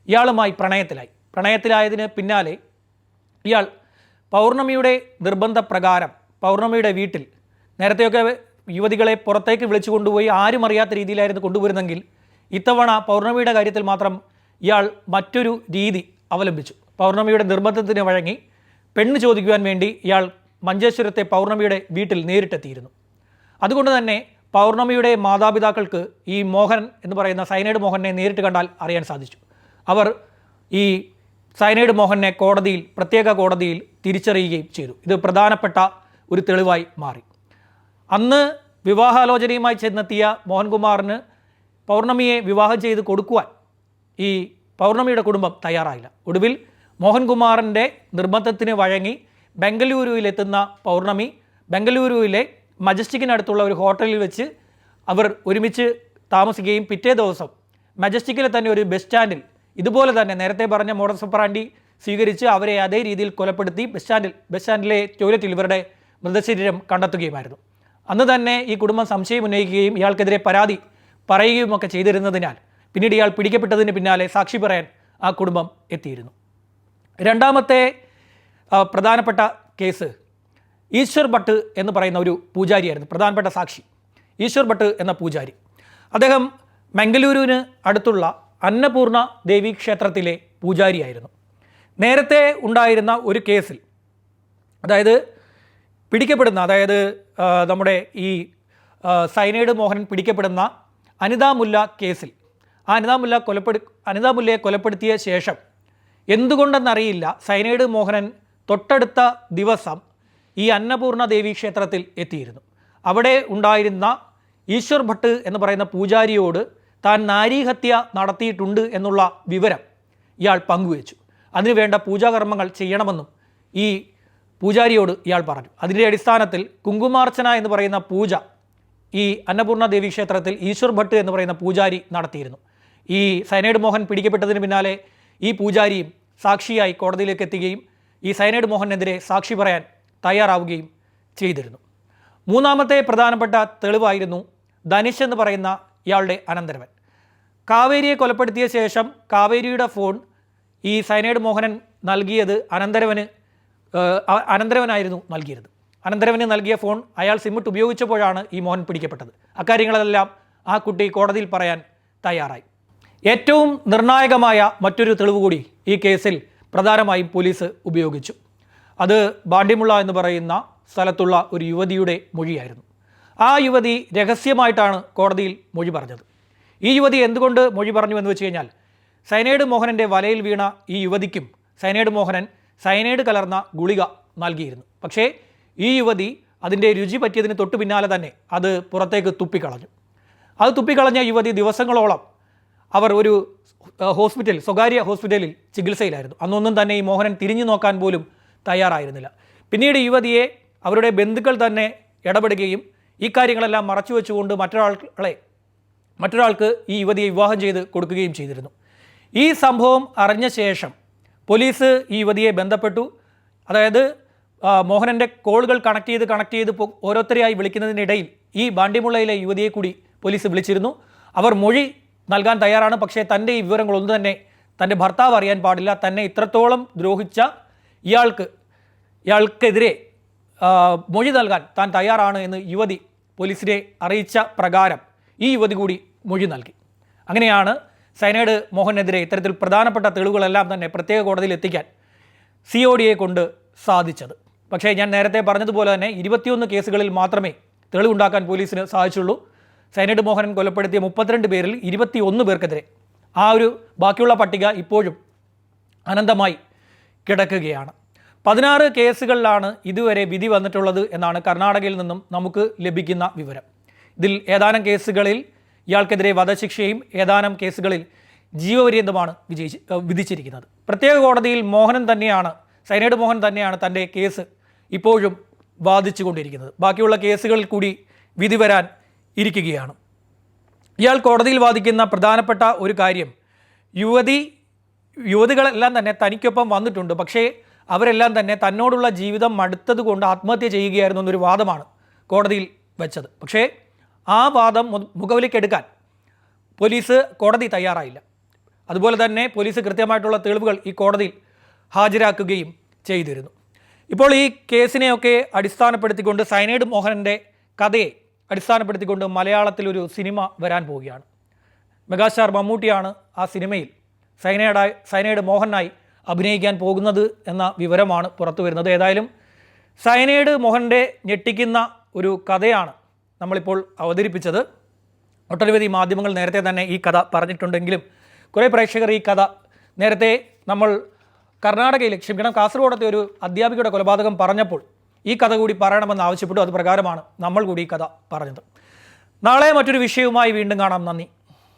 [SPEAKER 1] ഇയാളുമായി പ്രണയത്തിലായി. പ്രണയത്തിലായതിന് പിന്നാലെ ഇയാൾ പൗർണമിയുടെ നിർബന്ധപ്രകാരം പൗർണമിയുടെ വീട്ടിൽ നേരത്തെയൊക്കെ യുവതികളെ പുറത്തേക്ക് വിളിച്ചു കൊണ്ടുപോയി ആരും അറിയാത്ത രീതിയിലായിരുന്നു കൊണ്ടുവരുന്നെങ്കിൽ ഇത്തവണ പൗർണമിയുടെ കാര്യത്തിൽ മാത്രം ഇയാൾ മറ്റൊരു രീതി അവലംബിച്ചു. പൗർണമിയുടെ നിർബന്ധത്തിന് വഴങ്ങി പെണ്ണ് ചോദിക്കുവാൻ വേണ്ടി ഇയാൾ മഞ്ചേശ്വരത്തെ പൗർണമിയുടെ വീട്ടിൽ നേരിട്ടെത്തിയിരുന്നു. അതുകൊണ്ട് തന്നെ പൗർണമിയുടെ മാതാപിതാക്കൾക്ക് ഈ മോഹൻ എന്ന് പറയുന്ന സൈനൈഡ് മോഹനെ നേരിട്ട് കണ്ടാൽ അറിയാൻ സാധിച്ചു. അവർ ഈ സൈനൈഡ് മോഹനെ കോടതിയിൽ പ്രത്യേക കോടതിയിൽ തിരിച്ചറിയുകയും ചെയ്തു. ഇത് പ്രധാനപ്പെട്ട ഒരു തെളിവായി മാറി. അന്ന് വിവാഹാലോചനയുമായി ചെന്നെത്തിയ മോഹൻകുമാറിന് പൗർണമിയെ വിവാഹം ചെയ്ത് കൊടുക്കുവാൻ ഈ പൗർണമിയുടെ കുടുംബം തയ്യാറായില്ല. ഒടുവിൽ മോഹൻകുമാറിന്റെ നിർബന്ധത്തിന് വഴങ്ങി ബംഗളൂരുവിലെത്തുന്ന പൗർണമി ബംഗളൂരുവിലെ മജസ്റ്റിക്കിനടുത്തുള്ള ഒരു ഹോട്ടലിൽ വെച്ച് അവർ ഒരുമിച്ച് താമസിക്കുകയും പിറ്റേ ദിവസം മജസ്റ്റിക്കിലെ തന്നെ ഒരു ബസ് സ്റ്റാൻഡിൽ ഇതുപോലെ തന്നെ നേരത്തെ പറഞ്ഞ മോഡൽ സൂപ്പറാണ്ടി സ്വീകരിച്ച് അവരെ അതേ രീതിയിൽ കൊലപ്പെടുത്തി ബസ് സ്റ്റാൻഡിൽ ബസ് സ്റ്റാൻഡിലെ ടോയ്ലറ്റിൽ ഇവരുടെ മൃതശരീരം കണ്ടെത്തുകയുമായിരുന്നു. അന്ന് തന്നെ ഈ കുടുംബം സംശയം ഉന്നയിക്കുകയും ഇയാൾക്കെതിരെ പരാതി പറയുകയുമൊക്കെ ചെയ്തിരുന്നതിനാൽ പിന്നീട് ഇയാൾ പിടിക്കപ്പെട്ടതിന് പിന്നാലെ സാക്ഷി പറയാൻ ആ കുടുംബം എത്തിയിരുന്നു. രണ്ടാമത്തെ പ്രധാനപ്പെട്ട കേസ് ഈശ്വർ ഭട്ട് എന്ന് പറയുന്ന ഒരു പൂജാരിയായിരുന്നു. പ്രധാനപ്പെട്ട സാക്ഷി. ഈശ്വർ ഭട്ട് എന്ന പൂജാരി. അദ്ദേഹം മംഗലൂരുവിന് അടുത്തുള്ള അന്നപൂർണ ദേവീ ക്ഷേത്രത്തിലെ പൂജാരിയായിരുന്നു. നേരത്തെ ഉണ്ടായിരുന്ന ഒരു കേസിൽ അതായത് പിടിക്കപ്പെടുന്ന അതായത് നമ്മുടെ ഈ സൈനൈഡ് മോഹൻ പിടിക്കപ്പെടുന്ന അനിതാമുല്ല കേസിൽ ആ അനിതാ മുല്ല കൊലപ്പെടു അനിതാ മുല്ലയെ കൊലപ്പെടുത്തിയ ശേഷം എന്തുകൊണ്ടെന്നറിയില്ല സൈനൈഡ് മോഹനൻ തൊട്ടടുത്ത ദിവസം ഈ അന്നപൂർണ ദേവി ക്ഷേത്രത്തിൽ എത്തിയിരുന്നു. അവിടെ ഉണ്ടായിരുന്ന ഈശ്വർ ഭട്ട് എന്ന് പറയുന്ന പൂജാരിയോട് താൻ നാരീഹത്യ നടത്തിയിട്ടുണ്ട് എന്നുള്ള വിവരം ഇയാൾ പങ്കുവച്ചു. അതിനുവേണ്ട പൂജാകർമ്മങ്ങൾ ചെയ്യണമെന്നും ഈ പൂജാരിയോട് ഇയാൾ പറഞ്ഞു. അതിന്റെ അടിസ്ഥാനത്തിൽ കുങ്കുമാർച്ചന എന്ന് പറയുന്ന പൂജ ഈ അന്നപൂർണ ദേവി ക്ഷേത്രത്തിൽ ഈശ്വർ ഭട്ട് എന്ന് പറയുന്ന പൂജാരി നടത്തിയിരുന്നു. ഈ സൈനൈഡ് മോഹൻ പിടിക്കപ്പെട്ടതിന് പിന്നാലെ ഈ പൂജാരിയും സാക്ഷിയായി കോടതിയിലേക്ക് എത്തുകയും ഈ സൈനൈഡ് മോഹനെതിരെ സാക്ഷി പറയാൻ തയ്യാറാവുകയും ചെയ്തിരുന്നു. മൂന്നാമത്തെ പ്രധാനപ്പെട്ട തെളിവായിരുന്നു ധനിഷ് എന്ന് പറയുന്ന ഇയാളുടെ അനന്തരവൻ. കാവേരിയെ കൊലപ്പെടുത്തിയ ശേഷം കാവേരിയുടെ ഫോൺ ഈ സൈനൈഡ് മോഹനൻ നൽകിയത് അനന്തരവന് അനന്തരവനായിരുന്നു നൽകിയത്. അനന്തരവന് നൽകിയ ഫോൺ അയാൾ സിമ്മിട്ട് ഉപയോഗിച്ചപ്പോഴാണ് ഈ മോഹൻ പിടിക്കപ്പെട്ടത്. അക്കാര്യങ്ങളെല്ലാം ആ കുട്ടി കോടതിയിൽ പറയാൻ തയ്യാറായി. ഏറ്റവും നിർണായകമായ മറ്റൊരു തെളിവ് കൂടി ഈ കേസിൽ പ്രധാനമായും പോലീസ് ഉപയോഗിച്ചു. അത് ബാണ്ടിമുള്ള എന്ന് പറയുന്ന സ്ഥലത്തുള്ള ഒരു യുവതിയുടെ മൊഴിയായിരുന്നു. ആ യുവതി രഹസ്യമായിട്ടാണ് കോടതിയിൽ മൊഴി പറഞ്ഞത്. ഈ യുവതി എന്തുകൊണ്ട് മൊഴി പറഞ്ഞു എന്ന് വെച്ച് കഴിഞ്ഞാൽ സൈനൈഡ് മോഹനന്റെ വലയിൽ വീണ ഈ യുവതിക്കും സൈനൈഡ് മോഹനൻ സൈനൈഡ് കലർന്ന ഗുളിക നൽകിയിരുന്നു. പക്ഷേ ഈ യുവതി അതിന്റെ രുചി പറ്റിയതിന് തൊട്ടു പിന്നാലെ തന്നെ അത് പുറത്തേക്ക് തുപ്പിക്കളഞ്ഞു. അത് തുപ്പിക്കളഞ്ഞ യുവതി ദിവസങ്ങളോളം അവർ ഒരു ഹോസ്പിറ്റൽ സ്വകാര്യ ഹോസ്പിറ്റലിൽ ചികിത്സയിലായിരുന്നു. അന്നൊന്നും തന്നെ ഈ മോഹനൻ തിരിഞ്ഞു നോക്കാൻ പോലും തയ്യാറായിരുന്നില്ല. പിന്നീട് യുവതിയെ അവരുടെ ബന്ധുക്കൾ തന്നെ ഇടപെടുകയും ഈ കാര്യങ്ങളെല്ലാം മറച്ചു വെച്ചുകൊണ്ട് മറ്റൊരാളെ മറ്റൊരാൾക്ക് ഈ യുവതിയെ വിവാഹം ചെയ്ത് കൊടുക്കുകയും ചെയ്തിരുന്നു. ഈ സംഭവം അറിഞ്ഞ ശേഷം പോലീസ് ഈ യുവതിയെ ബന്ധപ്പെട്ടു. അതായത് മോഹനന്റെ കോളുകൾ കണക്ട് ചെയ്ത് കണക്ട് ചെയ്ത് ഓരോരുത്തരെയായി വിളിക്കുന്നതിനിടയിൽ ഈ ബാണ്ടിമുള്ളയിലെ യുവതിയെ കൂടി പോലീസ് വിളിച്ചിരുന്നു. അവർ മൊഴി നൽകാൻ തയ്യാറാണ്. പക്ഷേ തന്റെ ഈ വിവരങ്ങളൊന്നും തന്നെ തന്റെ ഭർത്താവ് അറിയാൻ പാടില്ല. തന്നെ ഇത്രത്തോളം ദ്രോഹിച്ച ഇയാൾക്ക് ഇയാൾക്കെതിരെ മൊഴി നൽകാൻ താൻ തയ്യാറാണ് എന്ന് യുവതി പോലീസിനെ അറിയിച്ച പ്രകാരം ഈ യുവതി കൂടി മൊഴി നൽകി. അങ്ങനെയാണ് സൈനൈഡ് മോഹനെതിരെ ഇത്തരത്തിൽ പ്രധാനപ്പെട്ട തെളിവുകളെല്ലാം തന്നെ പ്രത്യേക കോടതിയിൽ എത്തിക്കാൻ സി ഒ ഡിയെ കൊണ്ട് സാധിച്ചത്. പക്ഷേ ഞാൻ നേരത്തെ പറഞ്ഞതുപോലെ തന്നെ ഇരുപത്തിയൊന്ന് കേസുകളിൽ മാത്രമേ തെളിവുണ്ടാക്കാൻ പോലീസിന് സാധിച്ചുള്ളൂ. സൈനൈഡ് മോഹനൻ കൊലപ്പെടുത്തിയ മുപ്പത്തിരണ്ട് പേരിൽ ഇരുപത്തിയൊന്ന് പേർക്കെതിരെ ആ ഒരു ബാക്കിയുള്ള പട്ടിക ഇപ്പോഴും അനന്തമായി കിടക്കുകയാണ്. പതിനാറ് കേസുകളിലാണ് ഇതുവരെ വിധി വന്നിട്ടുള്ളത് എന്നാണ് കർണാടകയിൽ നിന്നും നമുക്ക് ലഭിക്കുന്ന വിവരം. ഇതിൽ ഏതാനും കേസുകളിൽ ഇയാൾക്കെതിരെ വധശിക്ഷയും ഏതാനും കേസുകളിൽ ജീവപര്യന്തമാണ് വിജയിച്ച് വിധിച്ചിരിക്കുന്നത്. പ്രത്യേക കോടതിയിൽ മോഹനൻ തന്നെയാണ് സൈനൈഡ് മോഹൻ തന്നെയാണ് തന്റെ കേസ് ഇപ്പോഴും വാദിച്ചു കൊണ്ടിരിക്കുന്നത് ബാക്കിയുള്ള കേസുകളിൽ കൂടി വിധി വരാൻ ഇരിക്കുകയാണ്. ഇയാൾ കോടതിയിൽ വാദിക്കുന്ന പ്രധാനപ്പെട്ട ഒരു കാര്യം യുവതി യുവതികളെല്ലാം തന്നെ തനിക്കൊപ്പം വന്നിട്ടുണ്ട്. പക്ഷേ അവരെല്ലാം തന്നെ തന്നോടുള്ള ജീവിതം മടുത്തത് കൊണ്ട് ആത്മഹത്യ ചെയ്യുകയായിരുന്നു എന്നൊരു വാദമാണ് കോടതിയിൽ വെച്ചത്. പക്ഷേ ആ വാദം മുഖവിലേക്കെടുക്കാൻ പോലീസ് കോടതി തയ്യാറായില്ല. അതുപോലെ തന്നെ പോലീസ് കൃത്യമായിട്ടുള്ള തെളിവുകൾ ഈ കോടതിയിൽ ഹാജരാക്കുകയും ചെയ്തിരുന്നു. ഇപ്പോൾ ഈ കേസിനെയൊക്കെ അടിസ്ഥാനപ്പെടുത്തിക്കൊണ്ട് സൈനൈഡ് മോഹനന്റെ കഥയെ അടിസ്ഥാനപ്പെടുത്തിക്കൊണ്ട് മലയാളത്തിൽ ഒരു സിനിമ വരാൻ പോവുകയാണ്. മെഗാസ്റ്റാർ മമ്മൂട്ടിയാണ് ആ സിനിമയിൽ സൈനൈഡായി സൈനൈഡ് മോഹനായി അഭിനയിക്കാൻ പോകുന്നത് എന്ന വിവരമാണ് പുറത്തു വരുന്നത്. ഏതായാലും സൈനേഡ് മോഹന്റെ ഞെട്ടിക്കുന്ന ഒരു കഥയാണ് നമ്മളിപ്പോൾ അവതരിപ്പിച്ചത്. ഒട്ടനവധി മാധ്യമങ്ങൾ നേരത്തെ തന്നെ ഈ കഥ പറഞ്ഞിട്ടുണ്ടെങ്കിലും കുറേ പ്രേക്ഷകർ ഈ കഥ നേരത്തെ നമ്മൾ കർണാടകയിൽ ക്ഷമിക്കണം കാസർഗോഡത്തെ ഒരു അധ്യാപികയുടെ കൊലപാതകം പറഞ്ഞപ്പോൾ ഈ കഥ കൂടി പറയണമെന്ന് ആവശ്യപ്പെട്ടു. അത് പ്രകാരമാണ് നമ്മൾ കൂടി ഈ കഥ പറഞ്ഞത്. നാളെ മറ്റൊരു വിഷയവുമായി വീണ്ടും കാണാം. നന്ദി.